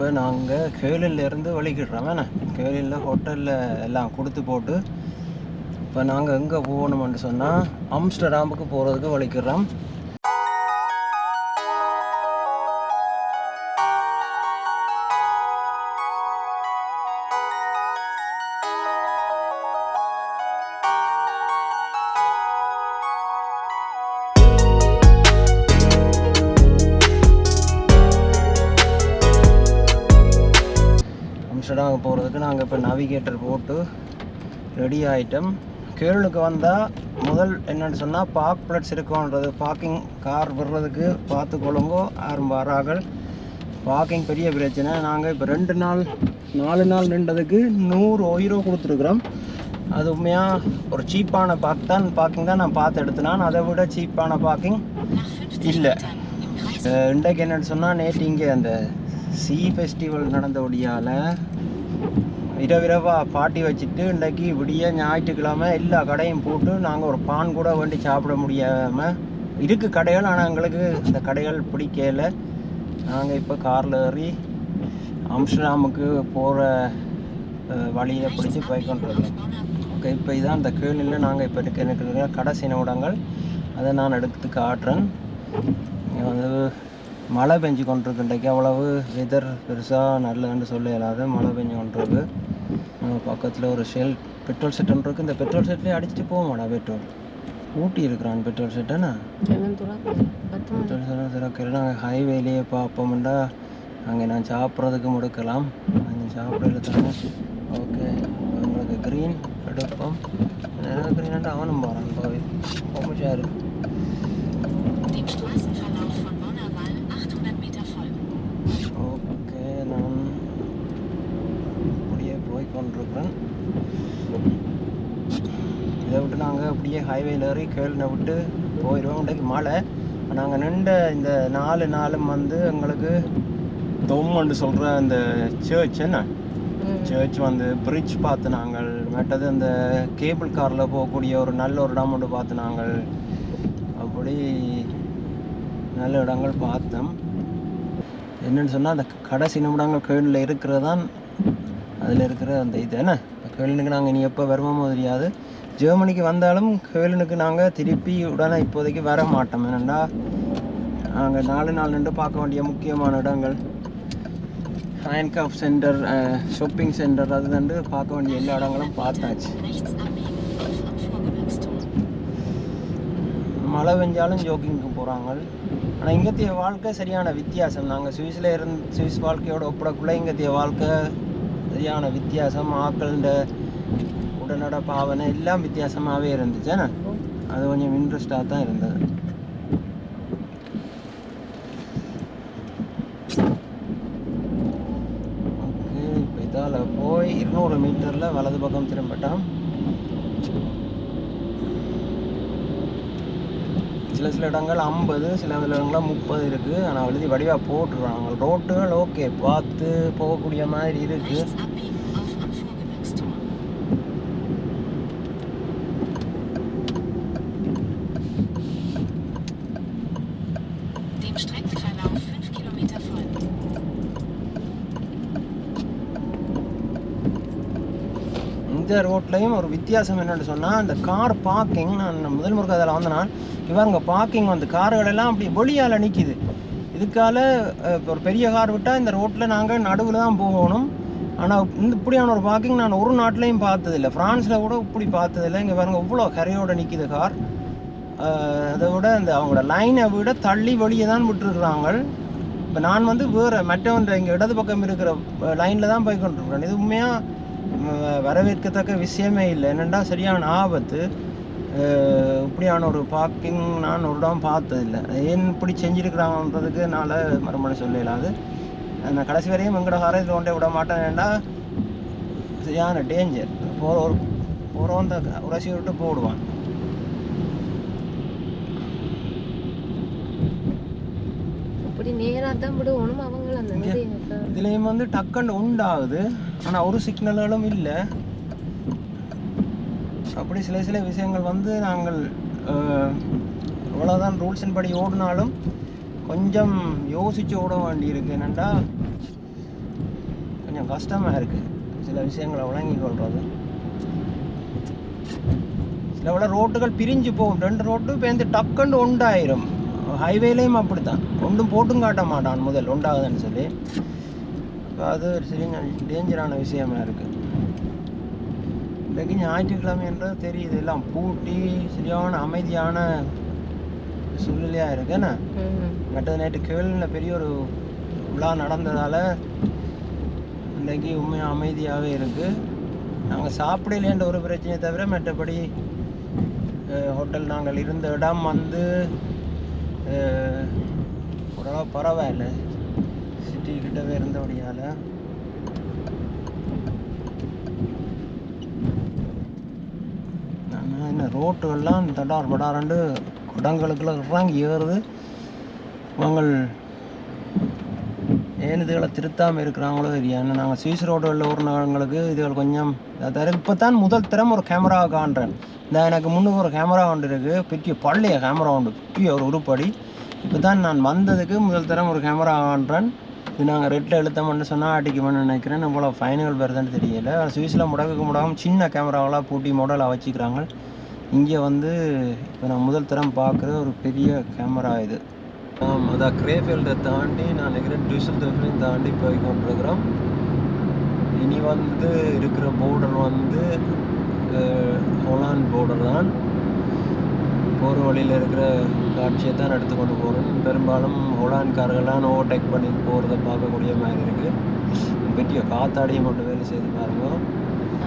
இப்போ நாங்கள் கேலிலேருந்து வலிக்கிடுறோம் வேணா கேலியில் ஹோட்டலில் எல்லாம் கொடுத்து போட்டு இப்போ நாங்கள் எங்கே போகணும்னு சொன்னால் அம்ஸ்டர்டாமுக்கு போகிறதுக்கு வலிக்கிறோம். ரெடி ஆகிட்டோம் கேரளுக்கு வந்தால் முதல் என்னென்னு சொன்னால் பார்க் பிளட்ஸ் இருக்கோன்றது பார்க்கிங் கார் விடுறதுக்கு பார்த்து கொள்ளுங்கோ ஆரம்ப வராகள் பார்க்கிங் பெரிய பிரச்சனை. நாங்கள் இப்போ ரெண்டு நாள் நாலு நாள் நின்றதுக்கு நூறு ஒயிரோ கொடுத்துருக்குறோம். அது உண்மையாக ஒரு சீப்பான பார்க் தான். பார்க்கிங் தான் நான் பார்த்து எடுத்தினான் அதை விட சீப்பான பார்க்கிங் இல்லை. இன்றைக்கு என்னன்னு சொன்னால் நேற்று இங்கே அந்த சி ஃபெஸ்டிவல் நடந்த ஒடியால் இரவிரவா பாட்டி வச்சுட்டு இன்றைக்கு விடிய ஞாயிற்றுக்கிழமை எல்லா கடையும் போட்டு நாங்கள் ஒரு பான் கூட வேண்டி சாப்பிட முடியாமல் இருக்குது கடைகள் ஆனால் எங்களுக்கு அந்த கடைகள் பிடிக்கல. நாங்கள் இப்போ காரில் ஏறி அம்ஸ்டர்டாமுக்கு போகிற வழியை பிடிச்சி போய் கொண்டிருக்கோம். ஓகே இப்போ இதான் அந்த கேளில் நாங்கள் இப்போ இருக்க இருக்கிற கடைசி நிமிடங்கள் அதை நான் எடுத்து காட்டுறேன். வந்து மழை பெஞ்சு கொண்டிருக்கு. இன்றைக்கு அவ்வளவு வெதர் பெருசாக நல்லதுன்னு சொல்ல இயலாது. மழை பெஞ்சு கொண்டிருக்கு. பக்கத்தில் ஒரு ஷெல் பெட்ரோல் செட் ஒன்று இருக்குது இந்த பெட்ரோல் செட்லேயே அடிச்சுட்டு போக மாட்டா பெட்ரோல் ஊட்டி இருக்கிறான் பெட்ரோல் செட்டுன்னா பெட்ரோல் திறக்கிற நாங்கள் ஹைவேலேயே பார்ப்போம்டா அங்கே நான் சாப்பிட்றதுக்கு முடுக்கலாம். அங்கே சாப்பிடல தானே ஓகே உங்களுக்கு க்ரீன் எடுப்போம். க்ரீனாண்டா அவனும் போகிறான் பாவி. பொம்மிச்சாரு Dem Straßenverlauf von Bonnerwall 800 Meter folgen. Okay நான் அப்படியே போய் கொண்டிருக்கிறேன் இதை விட்டு நாங்கள் அப்படியே ஹைவேல ஏறி கேள்னை விட்டு போயிடுவோம் இன்றைக்கு மழை. நாங்கள் நின்ற இந்த நாலு நாளும் வந்து எங்களுக்கு தொம்மன்னு சொல்கிற அந்த சர்ச் என்ன? சர்ச் வந்து பிரிட்ஜ் பார்த்து நாங்கள் மற்றது அந்த கேபிள் காரில் போகக்கூடிய ஒரு நல்ல ஒரு இடம் ஒன்று பார்த்து நாங்கள் அப்படி நல்ல இடங்கள் பார்த்தோம். என்னன்னு சொன்னால் அந்த கடைசி நிமிடங்கள் கேளில் இருக்கிறது தான் அதில் இருக்கிற அந்த இது என்ன? கேளுனுக்கு நாங்கள் இனி எப்போ வருமோ தெரியாது. ஜெர்மனிக்கு வந்தாலும் கேளுனுக்கு நாங்கள் திருப்பி உடனே இப்போதைக்கு வர மாட்டோம். என்னென்னா நாங்கள் நாலு நாள் நின்று பார்க்க வேண்டிய முக்கியமான இடங்கள். ஹேண்ட்காஃப் சென்டர் ஷாப்பிங் சென்டர் அது வந்து பார்க்க வேண்டிய எல்லா இடங்களும் பார்த்தாச்சு. மழை பெஞ்சாலும் ஜோக்கிங்க்கு போகிறாங்க ஆனால் இங்கத்திய வாழ்க்கை சரியான வித்தியாசம். நாங்கள் சுவிஸில் இருந்து சுவிஸ் வாழ்க்கையோட ஒப்பிடக்குள்ளே இங்கத்திய வாழ்க்கை சரியான வித்தியாசம். ஆக்கள்ன்ற உடனட பாவனை எல்லாம் வித்தியாசமாகவே இருந்துச்சு என்ன? அது கொஞ்சம் இன்ட்ரெஸ்டாக தான் இருந்தது. ஓகே இப்போ இதால் போய் இருநூறு மீட்டரில் வலது பக்கம் திரும்பட்டான் சில சில இடங்கள் ஐம்பது சில சில இடங்கள்லாம் முப்பது இருக்குது ஆனால் எழுதி வடிவாக போட்டுருவாங்க ரோட்டுகள் ஓகே பார்த்து போகக்கூடிய மாதிரி இருக்குது ரோட்லையும் ஒரு வித்தியாசம் என்னென்னு சொன்னால் அந்த கார் பார்க்கிங் நான் முதல் முருக அதில் வந்தேன்னா இவங்க பார்க்கிங் வந்து கார்களெல்லாம் அப்படி வெளியால் நிற்கிது இதுக்கால இப்போ ஒரு பெரிய கார் விட்டால் இந்த ரோட்டில் நாங்கள் நடுவில் தான் போகணும். ஆனால் இந்த இப்படியான ஒரு பார்க்கிங் நான் ஒரு நாட்டிலையும் பார்த்ததில்லை. ஃப்ரான்ஸில் கூட இப்படி பார்த்ததில்லை. இங்கே பாருங்க இவ்வளோ கரையோடு நிற்கிது கார் அதை விட இந்த அவங்களோட லைனை விட தள்ளி வெளியே தான் விட்டுருக்குறாங்க. இப்போ நான் வந்து வேறு மற்றவன் இங்கே இடது பக்கம் இருக்கிற லைனில் தான் போய் கொண்டிருக்கிறேன். இது உண்மையாக வரவேற்கத்தக்க விஷயமே இல்லை. என்னென்னா சரியான ஆபத்து? இப்படியான ஒரு பார்க்கிங் நான் ஒரு இடம் பார்த்ததில்லை. ஏன் இப்படி செஞ்சுருக்கிறாங்கன்றதுக்கு என்னால் மறுமணம் சொல்லிடலாம் அது. நான் கடைசி வரையும் எங்களோட காரையில் கொண்டே விட மாட்டேன். சரியான டேஞ்சர் போகிற ஒரு போகிறவன் தான் உரசி விட்டு போடுவான். அப்படி நேரா தான் விடுவோம் அவங்க அந்த இதுலேயும் வந்து டக்குன்னு உண்டாகுது. ஆனால் ஒரு சிக்னல்களும் இல்லை. அப்படி சில சில விஷயங்கள் வந்து நாங்கள் அஹ், எவ்வளோதான் ரூல்ஸின் படி ஓடினாலும் கொஞ்சம் யோசித்து ஓட வேண்டியிருக்கு. என்னென்னா கொஞ்சம் கஷ்டமாக இருக்குது சில விஷயங்களை விளங்கி கொள்வது சில விட ரோட்டுகள் பிரிஞ்சு போகும். ரெண்டு ரோட்டு பேருந்து டக்குன்னு உண்டாயிரும். ஹைவேலையும் அப்படித்தான். ஒன்றும் போட்டும் காட்ட மாட்டான் முதல் உண்டாகுதுன்னு சொல்லி. இப்போ அது ஒரு சரிங்க டேஞ்சரான விஷயமா இருக்குது இன்றைக்கு ஞாயிற்றுக்கிழமைன்றது தெரியுது எல்லாம். பூட்டி சரியான அமைதியான சூழ்நிலையாக இருக்கு. என்ன. மற்றது நேற்று கேள்வியில் பெரிய ஒரு விழா நடந்ததால் இன்றைக்கு உண்மையாக அமைதியாகவே இருக்குது நாங்கள் சாப்பிடலேன்ற ஒரு பிரச்சனையை தவிர மற்றபடி ஹோட்டல் நாங்கள் இருந்த இடம் வந்து ஓரளவு பரவாயில்ல. சிட்டி கிட்டவே இருந்தபடியால். நான் என்ன ரோட்டுகள்லாம் தடார் படாரண்டு குடங்களுக்குள்ள இறங்கி ஏறுது. உங்கள் ஏன் இதுகளை திருத்தாமல் இருக்கிறாங்களோ தெரியாது நாங்கள் சுவிஸ் ரோடு உள்ள ஊர்னவங்களுக்கு இதுகள் கொஞ்சம் தர இப்போ தான் முதல் தரம் ஒரு கேமரா காண்றேன். இந்த எனக்கு முன்னுக்கு ஒரு கேமரா ஒன்று இருக்குது பெரிய பழைய கேமரா ஒன்று பெரிய ஒரு உருப்படி. இப்போ தான் நான் வந்ததுக்கு முதல் தரம் ஒரு கேமரா காண்றேன். இது நாங்கள் ரெட்டில் எழுத்தோம்னு சொன்னால் அடிக்குமென்னு நினைக்கிறேன். இவ்வளோ ஃபைனல் வருதுன்னு தெரியல. சுவிஸில் முடக்கு முடகம் சின்ன கேமராவெல்லாம் பூட்டி மாடலாக வச்சுக்கிறாங்க. இங்கே வந்து இப்போ நான் முதல் தரம் பார்க்குற ஒரு பெரிய கேமரா இது. ஆம் அதான் கிரேஃபீல்டை தாண்டி நான் நினைக்கிறேன் டியூசல் தோஃபையும் தாண்டி போய் கொண்டிருக்கிறோம் இனி வந்து இருக்கிற போர்டர் வந்து ஹொலான் போர்டர் தான். போகிற வழியில் இருக்கிற காட்சியை தான் எடுத்துக்கொண்டு போகிறோம் பெரும்பாலும் ஹொலாண்ட்காரர்கள்லாம் ஓவர்டேக் பண்ணி போகிறத பார்க்கக்கூடிய மாதிரி இருக்குது பெரிய காத்தாடியை மட்டும் வேலை செய்து பாருங்க.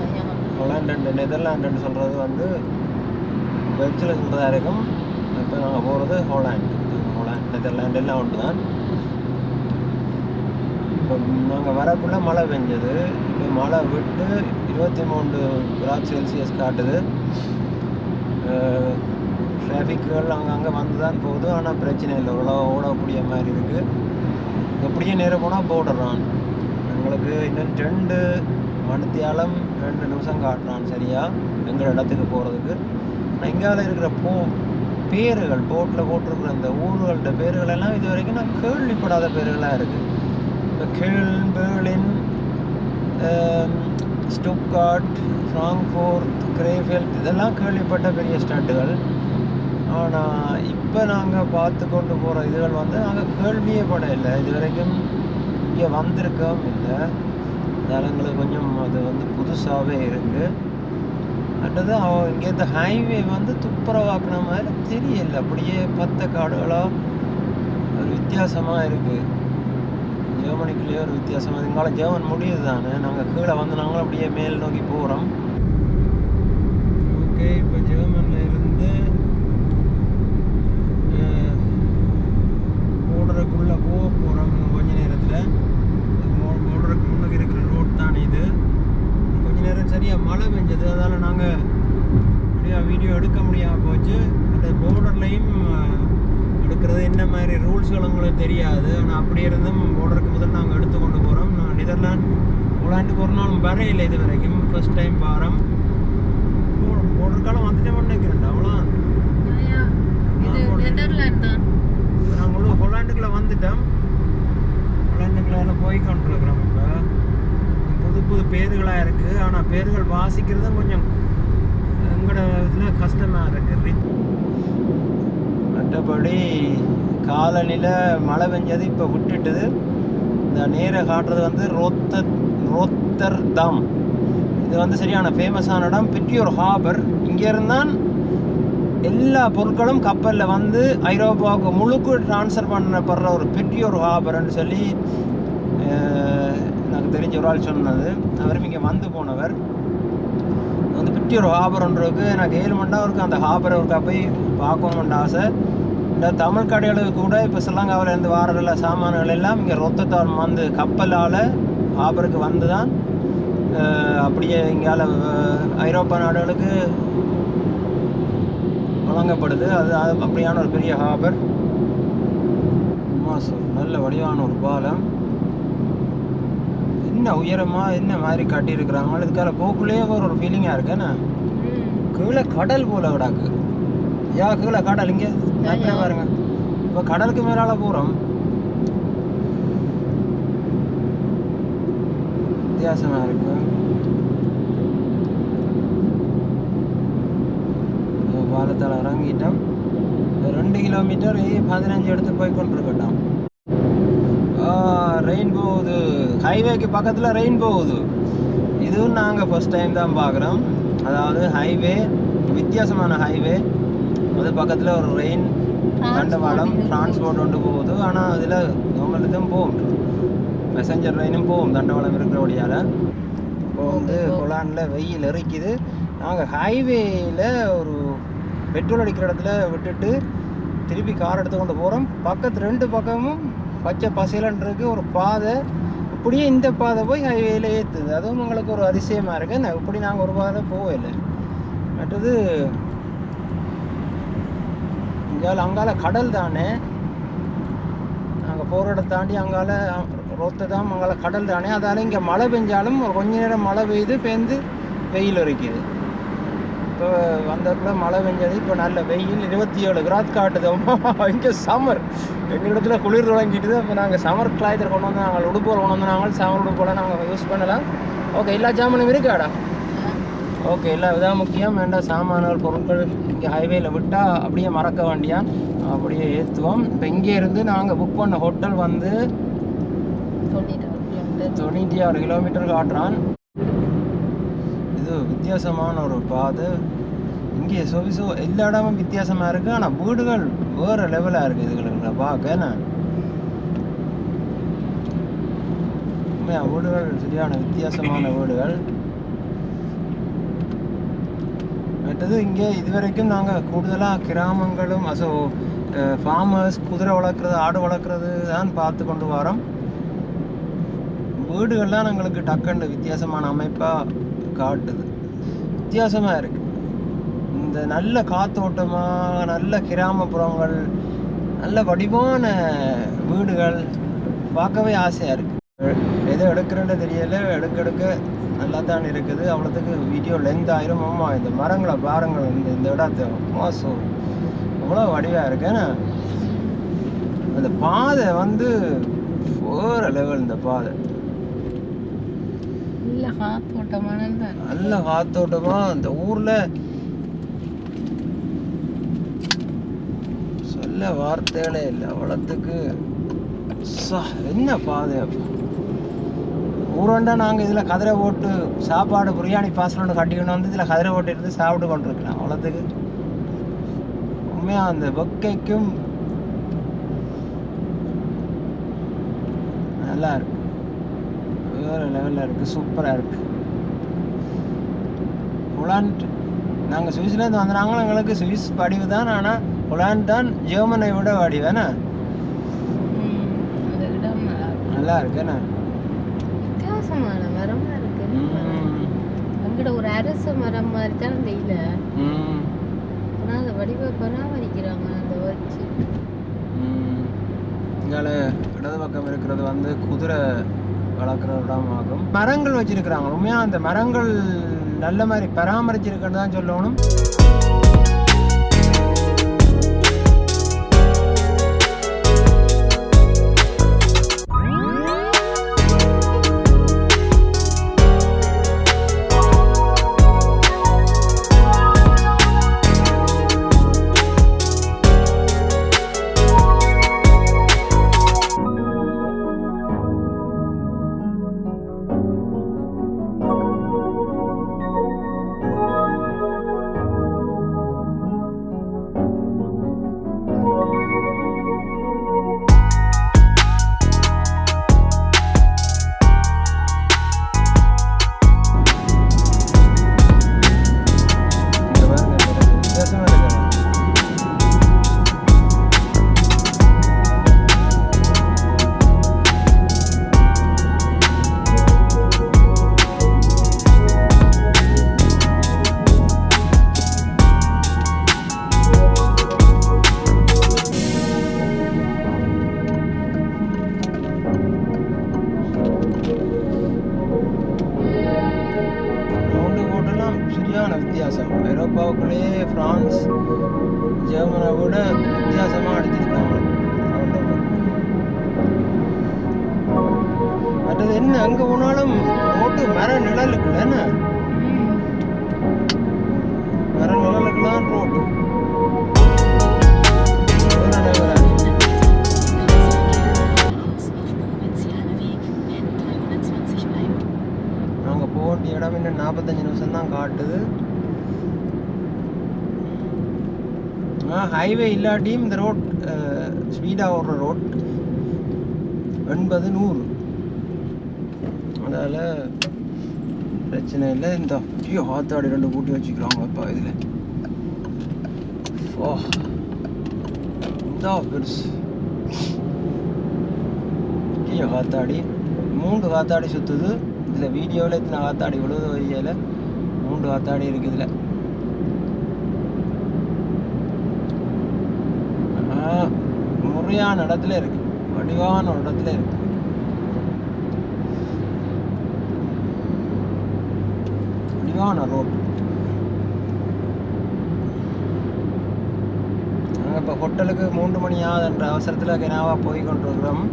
ஆயா. ஹொலாண்ட் அண்ட் நெதர்லாண்டுன்னு சொல்கிறது வந்து வெப்ஸில் சொல்கிறதா இருக்கும். இப்போ நாங்கள் போகிறது ஹோலாண்ட் நெதர்லாண்டு எல்லாம் ஒன்று தான். இப்போ நாங்கள் வரக்குள்ளே மழை பெஞ்சது. இப்போ மழை விட்டு இருபத்தி மூணு கிராட் செல்சியஸ் காட்டுது. டிராஃபிக்குகள் அங்கங்கே வந்து தான் போகுது. ஆனால் பிரச்சனை இல்லை. இவ்வளோ ஓடக்கூடிய மாதிரி இருக்குது எப்படியும் நேரம் போனால் போடுறான் எங்களுக்கு இன்னும் ரெண்டு மணித்தியாலம் ரெண்டு நிமிஷம் காட்டுறான் சரியா? எங்கள் இடத்துக்கு போகிறதுக்கு ஆனால் இங்கால இருக்கிற பூ பேர்கள் போட்டில் போட்டிருக்கிற இந்த ஊர்களோட பேர்கள் எல்லாம் இது வரைக்கும் நான் கேள்விப்படாத பேர்களாக இருக்குது இப்போ கேள் பேர்லின் ஸ்டுப்கார்ட் ஃப்ராங்க்ஃபோர்ட் கிரேஃபெல்ட் இதெல்லாம் கேள்விப்பட்ட பெரிய ஸ்டாட்டுகள். ஆனால் இப்போ நாங்கள் பார்த்து கொண்டு போகிற இதுகள் வந்து நாங்கள் கேள்வியே பட இல்லை. இது வரைக்கும் இங்கே வந்திருக்கோம் இல்லை. அதனால் எங்களுக்கு கொஞ்சம் அது வந்து புதுசாகவே இருக்குது அடுத்தது அவன் இங்கே இந்த ஹைவே வந்து துப்புரவாக்குன மாதிரி தெரியல. அப்படியே பத்த காடுகளாக ஒரு வித்தியாசமாக இருக்குது ஜெர்மனிக்குள்ளேயே ஒரு வித்தியாசமாக இங்கால ஜெர்மன் முடியுது தானே நாங்கள் கீழே வந்து நாங்களும் அப்படியே மேல் நோக்கி போகிறோம் ஓகே இப்போ ஜெர்மனில் இருந்து போடுறதுக்குள்ளே போக போகிறோம் இன்னும் கொஞ்ச நேரத்தில். போடுறதுக்கு முன்னுக்கு இருக்கிற ரோட் தான் இது. சரியாக மழை பெஞ்சது. அதால் நாங்கள் அப்படியே வீடியோ எடுக்க முடியாமல் போச்சு. அந்த போர்டர்லையும் எடுக்கிறது என்ன மாதிரி ரூல்ஸ்கள் உங்களுக்கு தெரியாது. ஆனால் அப்படி இருந்தும் போர்டருக்கு முதல் நாங்கள் எடுத்து கொண்டு போகிறோம் நான் நெதர்லாண்ட் ஹோலாண்டுக்கு ஒரு நாளும் வரையில்லை இது வரைக்கும். ஃபர்ஸ்ட் டைம் பாரம் போர்டருக்காலம் வந்துட்டேன் நினைக்கிறேன் அவ்வளோ நாங்கள் ஹொலாண்டுக்குள்ள வந்துட்டோம். ஹொலாண்டுக்குள்ள போய் கொண்டிருக்கிறோம். இப்போ புது புது பேர்களாக இருக்குது ஆனால் பேர்கள் வாசிக்கிறதும் கொஞ்சம் எங்களோட இதில் கஷ்டமாக இருக்குது மற்றபடி காலனியில் மழை பெஞ்சது இப்போ விட்டுட்டுது. இந்த நேரை காட்டுறது வந்து ரோத்த ரோத்தர் தாம் இது வந்து சரியான ஃபேமஸான இடம். பெரிய ஹாபர் இங்கேருந்தான் எல்லா பொருட்களும் கப்பலில் வந்து ஐரோப்பாவுக்கு முழுக்க ட்ரான்ஸ்ஃபர் பண்ணப்படுற ஒரு பெரிய ஒரு ஹாபர்னு சொல்லி எனக்கு தெரிஞ்ச ஒரு ஆள் சொன்னது. அவரும் இங்கே வந்து போனவர். வந்து பிட்டி ஒரு ஹாபர் ஒன்று இருக்குது எனக்கு ஏழு மணி இருக்குது அந்த ஹாபரை ஒருக்கா போய் பார்க்கணுமென்ற ஆசை. இந்த தமிழ் கடைகளுக்கு கூட இப்போ ஸ்ரீலங்காவிலேருந்து வாரதில் சாமான்கள் எல்லாம் இங்கே ரொத்தத்தால் வந்து கப்பலால் ஹாபருக்கு வந்து தான் அப்படியே இங்கால ஐரோப்பா நாடுகளுக்கு வழங்கப்படுது. அது அது அப்படியான ஒரு பெரிய ஹாபர். நல்ல வடிவான ஒரு பாலம். என்ன உயரமா என்ன மாதிரி கட்டியிருக்கிறாங்க இதுக்கால போக்குள்ளேயே ஒரு ஃபீலிங்காக இருக்குண்ணே. கீழே கடல் போல கிடாக்கு யா கீழே கடல் இங்கே? பாருங்க. இப்போ கடலுக்கு மேலால போகிறோம் வித்தியாசமா இருக்கு. இதோ பாலத்தால் இறங்கிட்டோம். ரெண்டு கிலோமீட்டர் பதினஞ்சு எடுத்து போய் கொண்டிருக்கட்டும். ரெயின் போகுது ஹைவேக்கு பக்கத்தில் ரெயின் போகுது. இதுவும் நாங்கள் ஃபர்ஸ்ட் டைம் தான் பார்க்குறோம். அதாவது ஹைவே வித்தியாசமான ஹைவே அது பக்கத்தில் ஒரு ரெயின் தண்டவாளம் டிரான்ஸ்போர்ட் கொண்டு போகுது. ஆனால் அதில் கவர்மெண்ட்டும் போகும் மெசஞ்சர் ட்ரெயினும் போகும் தண்டவாளம் இருக்கிறபடியால். இப்போ வந்து கொலானில் வெயில் இறக்கிது நாங்கள் ஹைவேயில் ஒரு பெட்ரோல் அடிக்கிற இடத்துல விட்டுட்டு திருப்பி கார் எடுத்து கொண்டு போகிறோம் பக்கத்து ரெண்டு பக்கமும் பச்சை பசைலன்னு இருக்கு. ஒரு பாதை இப்படியே இந்த பாதை போய் ஹைவேல ஏற்றுது அதுவும் உங்களுக்கு ஒரு அதிசயமாக இருக்குது என்ன இப்படி நாங்கள் ஒரு பாதை போகல. மற்றது இங்கால அங்கால கடல் தானே. நாங்கள் போகிற இடம் தாண்டி அங்கால ரோத்ததாம் அங்கால கடல் தானே. அதால் இங்கே மழை பெஞ்சாலும் ஒரு கொஞ்ச நேரம் மழை பெய்யுது பெய்ந்து வெயில் இருக்குது இப்போ வந்தப்பல மழை பெஞ்சது இப்போ நல்ல வெயில் இருபத்தி ஏழு கிராத் காட்டுது இங்கே சம்மர் எங்கள் இடத்துல குளிர் தொடங்கிட்டுது. இப்போ நாங்கள் சம்மர் கிளாயத்தில் கொண்டு வந்து நாங்கள் உடுப்போல் கொண்டு வந்து நாங்கள் சம்மர் உடுப்போல நாங்கள் யூஸ் பண்ணலாம். ஓகே எல்லா ஜாமானும் இருக்காடா? ஓகே எல்லா இதான் முக்கியம். வேண்டாம் சாமான்கள் பொருட்கள் இங்கே ஹைவேல விட்டால் அப்படியே மறக்க வேண்டியான் அப்படியே ஏற்றுவோம் இப்போ இங்கே இருந்து நாங்கள் புக் பண்ண ஹோட்டல் வந்து தொண்ணூற்றி ஆறு கிலோமீட்டர் காட்டுறான். இது வித்தியாசமான ஒரு பாதை. இங்கே சொவிசோ எல்லா இடமும் வித்தியாசமாக இருக்குது ஆனால் வீடுகள் வேறு லெவலாக இருக்குது இதுகளுக்கு. பார்க்க என்ன உண்மையா வீடுகள் சரியான வித்தியாசமான வீடுகள். மற்றது இங்கே இதுவரைக்கும் நாங்கள் கூடுதலாக கிராமங்களும் அசோ ஃபார்மர்ஸ் குதிரை வளர்க்குறது ஆடு வளர்க்குறது தான் பார்த்து கொண்டு வரோம். வீடுகள்லாம் எங்களுக்கு டக்குன்னு வித்தியாசமான அமைப்பாக காட்டுது. வித்தியாசமாக இருக்குது இந்த நல்ல காத்தோட்டமாக நல்ல கிராமப்புறங்கள் நல்ல வடிவான வீடுகள் பார்க்கவே ஆசையாக இருக்குது எதை எடுக்கிறேன்னு தெரியல எடுக்க எடுக்க நல்லா தான் இருக்குது. அவ்வளோத்துக்கு வீடியோ லென்த் ஆயிரும். ஆமா இந்த மரங்களை பாருங்கள். இந்த இந்த இடத்த மாசம் அவ்வளோ வடிவாக இருக்கு. ஏன்னா அந்த பாதை வந்து வேற லெவல் இந்த பாதை. இல்லை காத்தோட்டமான நல்ல காத்தோட்டமா அந்த ஊர்ல. சொல்ல வார்த்தைகளே இல்லை அவ்வளோத்துக்கு சா, என்ன பாதை ஊரண்டா நாங்கள் இதில் கதிரை போட்டு சாப்பாடு பிரியாணி பாசலோடு கட்டிக்கணும் வந்து இதில் கதிரை போட்டு இருந்து சாப்பிட்டு கொண்டிருக்கலாம் அவ்வளோத்துக்கு உண்மையாக அந்த பொக்கைக்கும் நல்லா இருக்கும் வேறு லெவலில் இருக்குது சூப்பராக இருக்குது ஹொலாண்ட் நாங்கள் சுவிஸ்லேருந்து வந்தாங்களும் எங்களுக்கு சுவிஸ் வடிவு தான். ஆனால் ஹொலாண்ட் தான் ஜெர்மனை விட வடிவேண்ணா நல்லா இருக்கு. நல்லா இருக்குண்ணா வித்தியாசமான மரமாக இருக்கு. ம். அங்கிட்ட ஒரு அரச மரம் மாதிரி தான் அந்த இல ம். ஆனால் அந்த வடிவ பராமரிக்கிறாங்க. அந்த வச்சு. இங்கால இடது பக்கம் இருக்கிறது வந்து குதிரை வளர்க்குற இடமாகும். மரங்கள் வச்சிருக்கிறாங்க. உண்மையாக அந்த மரங்கள் நல்ல மாதிரி பராமரிச்சிருக்குன்னு தான் சொல்லணும். இடம் இன்னும் நாற்பத்தஞ்சு நிமிஷம் தான் காட்டுது ஹைவே இல்லாட்டியும் இந்த ரோட் ஸ்பீடாக ஓடுற ரோட் எண்பது நூறு. அதனால் பிரச்சனை இல்லை இந்த. ஐயோ ஆத்தாடி ரெண்டு கூட்டி வச்சுக்கிறாங்க அப்பா இதில். ஓ. இந்த பெருசு. ஐயோ காத்தாடி மூன்று காத்தாடி சுற்றுது இதில் வீடியோவில் இத்தனை காத்தாடி விழுது வரியில் மூன்று காத்தாடி இருக்குது இதில். முறையான இடத்துல இருக்கு. வடிவான இடத்துல இருக்கு. வடிவான ரோட் நாங்கள் இப்போ ஹோட்டலுக்கு மூன்று மணி ஆகுதுன்ற அவசரத்தில் கெனாவாக போய் கொண்டிருக்கிறோம்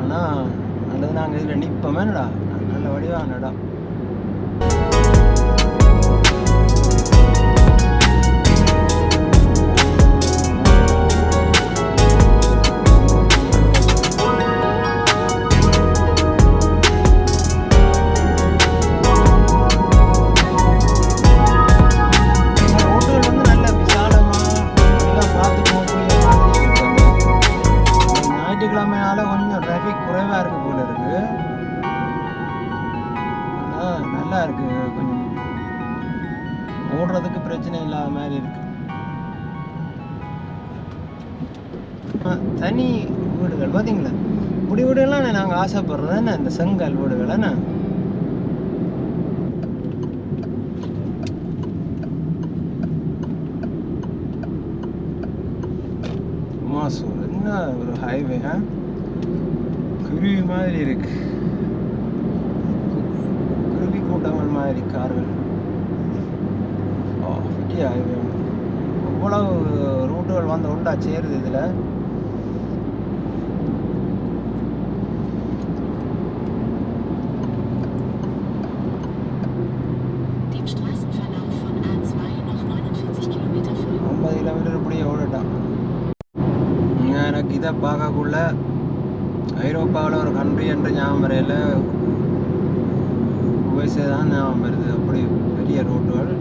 ஆனால் அல்லது நாங்கள் இதில் நிற்போமேடா நல்ல வடிவான இடம். தனி வீடுகள் பார்த்தீங்களா இப்படி வீடுகள்லாம் நாங்கள் ஆசைப்படுறது என்ன இந்த செங்கல் வீடுகள் என்ன? மாசூர் என்ன ஒரு ஹைவே குருவி மாதிரி இருக்கு. குருவி கூட்டங்கள் மாதிரி கார்கள். ஹைவே அவ்வளவு ரூட்டுகள் வந்து உண்டா? சேருது இதில்? என்ற ஞாபகம் தான் ஞாபகம் வருது. அப்படி பெரிய ரோட்டுகள்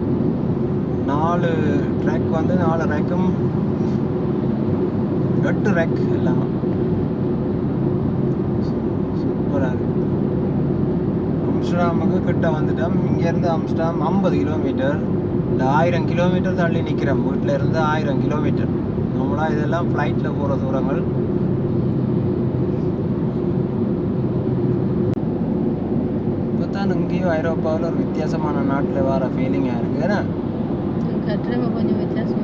நாலு ட்ராக் வந்து நாலு ரேக்கும் எட்டு ரேக் எல்லாம். சூப்பராக இருக்கு. அம்ஸ்டாமுக்கு கிட்ட வந்துட்டோம். இங்கேருந்து அம்ஸ்டாம் ஐம்பது கிலோமீட்டர் இந்த ஆயிரம் கிலோமீட்டர் தள்ளி நிற்கிறோம் வீட்டில் இருந்து ஆயிரம் கிலோமீட்டர் நம்மளாக இதெல்லாம் ஃப்ளைட்டில் போகிற தூரங்கள். தான் இங்கேயும் ஐரோப்பாவில் ஒரு வித்தியாசமான நாட்டில் வர ஃபீலிங்காக இருக்குது ஏன்னா? கொஞ்சம் வித்தியாசமா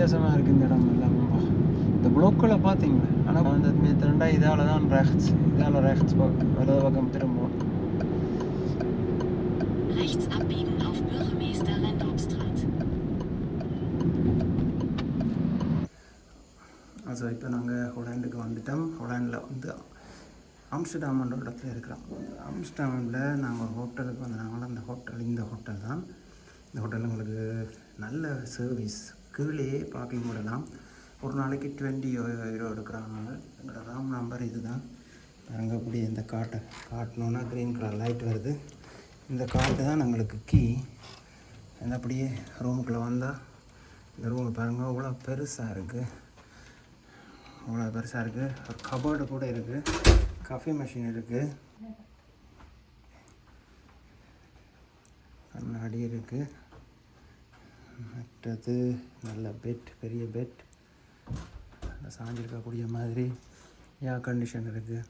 வித்தியாசமாக இருக்குது இந்த இடம் எல்லாம். இந்த ப்ளோக்களை பார்த்தீங்களா ஆனால் அந்த மீத்தரண்டா இதால் தான் ரெக்ஸ் இதால் ரெக்ஸ் வலது பக்கம் திரும்புவோம். Rechts abbiegen auf Bürgermeister Rendorfstraat. So இப்போ நாங்கள் ஹொலாண்டுக்கு வந்துட்டோம். ஹொலாண்டில் வந்து ஆம்ஸ்டர்டாம்ன்ற இடத்துல இருக்கிறோம். ஆம்ஸ்டர்டாமில் நாங்கள் ஒரு ஹோட்டலுக்கு வந்தாங்களோ அந்த ஹோட்டல் இந்த ஹோட்டல் தான். இந்த ஹோட்டலில் உங்களுக்கு நல்ல சர்வீஸ் கீழேயே பார்க்கிங் விடலாம். ஒரு நாளைக்கு டுவெண்ட்டி யூரோ எடுக்கிறாங்க. எங்களோட ராம் நம்பர் இது தான் இறங்கக்கூடிய அப்படி இந்த காட்டை காட்டணுன்னா க்ரீன் கலர் லைட் வருது. இந்த காட்டு தான் எங்களுக்கு கீ இந்த அப்படியே ரூமுக்குள்ளே வந்தால் இந்த ரூம் பாருங்க அவ்வளோ பெருசாக இருக்குது அவ்வளோ பெருசாக இருக்குது ஒரு கபோர்டு கூட இருக்குது கஃபி மிஷின் இருக்குது கண்ணாடி இருக்குது மற்றது நல்ல பெட் பெரிய பெட் நல்ல சாஞ்சிருக்கக்கூடிய மாதிரி ஏர் கண்டிஷன் இருக்குது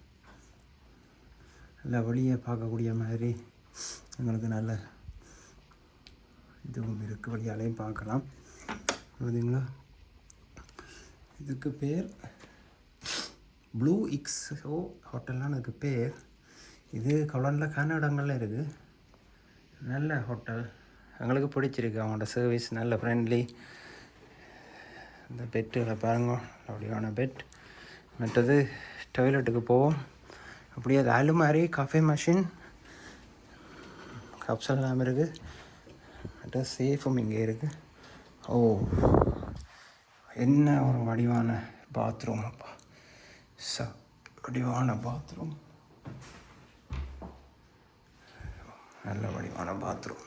நல்லா வழியை பார்க்கக்கூடிய மாதிரி எங்களுக்கு நல்ல இதுவும் இருக்குது வழியாலையும் பார்க்கலாம். பார்த்தீங்களா இதுக்கு பேர் ப்ளூ இக்ஸோ ஹோட்டல்லாம் அதுக்கு பேர். இது கொலனில் கன இடங்கள்ல இருக்குது நல்ல ஹோட்டல் எங்களுக்கு பிடிச்சிருக்கு. அவங்களோட சர்வீஸ் நல்ல ஃப்ரெண்ட்லி இந்த பெட்டுகளை பாருங்க. அப்படியான பெட் மற்றது டாய்லெட்டுக்கு போவோம். அப்படியே அது அலுமாரி காஃபி மிஷின் கப்ஸ் எல்லாம் இருக்குது மற்ற சேஃபும் இங்கே இருக்குது ஓ என்ன ஒரு வடிவான பாத்ரூம் அப்பா. ச வடிவான பாத்ரூம் நல்ல வடிவான bathroom